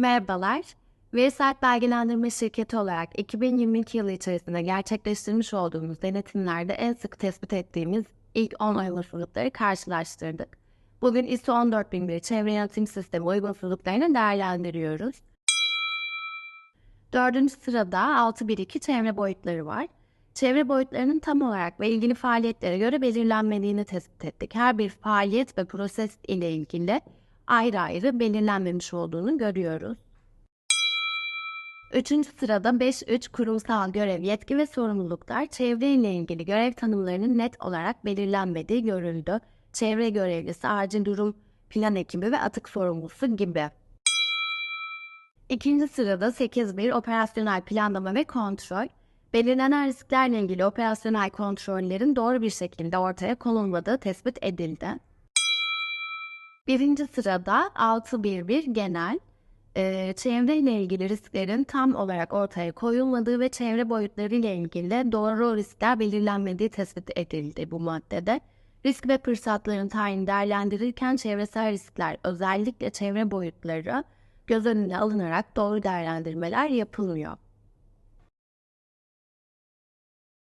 Merhabalar. Verisayt Belgelendirme Şirketi olarak 2022 yılı içerisinde gerçekleştirmiş olduğumuz denetimlerde en sık tespit ettiğimiz ilk 10 uygunsuzlukları karşılaştırdık. Bugün ISO 14001 çevre yönetim sistemi uygunsuzluklarını değerlendiriyoruz. Dördüncü sırada 612 çevre boyutları var. Çevre boyutlarının tam olarak ve ilgili faaliyetlere göre belirlenmediğini tespit ettik. Her bir faaliyet ve proses ile ilgili ayrı ayrı belirlenmemiş olduğunu görüyoruz. Üçüncü sırada 5.3 kurumsal görev, yetki ve sorumluluklar çevre ile ilgili görev tanımlarının net olarak belirlenmediği görüldü. Çevre görevlisi, acil durum plan ekibi ve atık sorumlusu gibi. İkinci sırada 8.1 operasyonel planlama ve kontrol. Belirlenen risklerle ilgili operasyonel kontrollerin doğru bir şekilde ortaya konulmadığı tespit edildi. Birinci sırada 6.1.1 genel. Ee, çevre ile ilgili risklerin tam olarak ortaya koyulmadığı ve çevre boyutları ile ilgili doğru riskler belirlenmediği tespit edildi bu maddede. Risk ve fırsatların tayini değerlendirirken çevresel riskler özellikle çevre boyutları göz önüne alınarak doğru değerlendirmeler yapılmıyor.